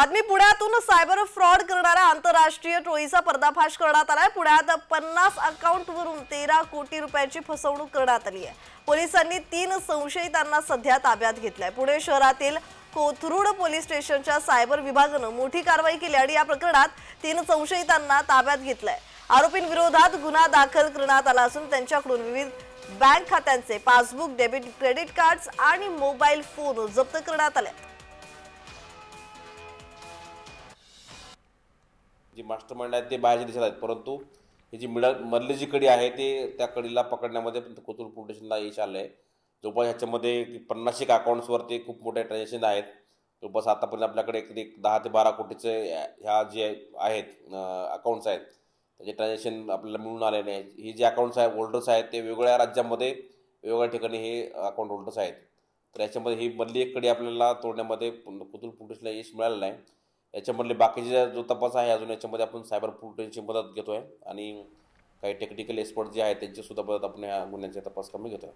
बातमी पुण्यातून cyber fraud करणाऱ्या आंतरराष्ट्रीय टोळीचा पर्दाफाश करण्यात आलाय. पुण्यात पन्नास अकाउंटवरून तेरा कोटी रुपयांची फसवणूक करण्यात आली आहे. पोलिसांनी तीन संशयितांना सध्या ताब्यात घेतलाय. पुणे शहरातील कोथरूड पोलीस स्टेशनच्या सायबर विभागानं मोठी कारवाई केली आणि या प्रकरणात तीन संशयितांना ताब्यात घेतलंय. आरोपींविरोधात गुन्हा दाखल करण्यात आला असून त्यांच्याकडून विविध बँक खात्यांचे पासबुक डेबिट क्रेडिट कार्ड्स आणि मोबाईल फोन जप्त करण्यात आले जी मास्टर माइंड आहेत ते बाहेरच्या देशात आहेत. परंतु ही जी मिडल मधली जी कडी आहे ते त्या कडीला पकडण्यामध्ये कोथरूड फाउंडेशनला यश आलं आहे जवळपास ह्याच्यामध्ये पन्नास अकाउंट्सवर ते खूप मोठे ट्रान्झॅक्शन आहेत. जवळपास आतापर्यंत आपल्याकडे एक दहा ते बारा कोटीचे ह्या जे आहेत अकाउंट्स आहेत. त्याचे ट्रान्झॅक्शन आपल्याला मिळून आले नाही. हे जे अकाउंट्स आहेत होल्डर्स आहेत ते वेगवेगळ्या राज्यामध्ये वेगवेगळ्या ठिकाणी हे अकाउंट होल्डर्स आहेत. तर याच्यामध्ये ही मधली एक कडी आपल्याला तोडण्यामध्ये कोथरूड फाउंडेशनला यश मिळालेलं आहे याच्यामधले बाकीचा जो तपास आहे अजून याच्यामध्ये आपण सायबर पोर्टलची मदत घेतो आहे आणि काही टेक्निकल एक्सपर्ट जे आहेत त्यांची सुद्धा मदत आपण या गुन्ह्यांचा तपास कमी घेतो आहे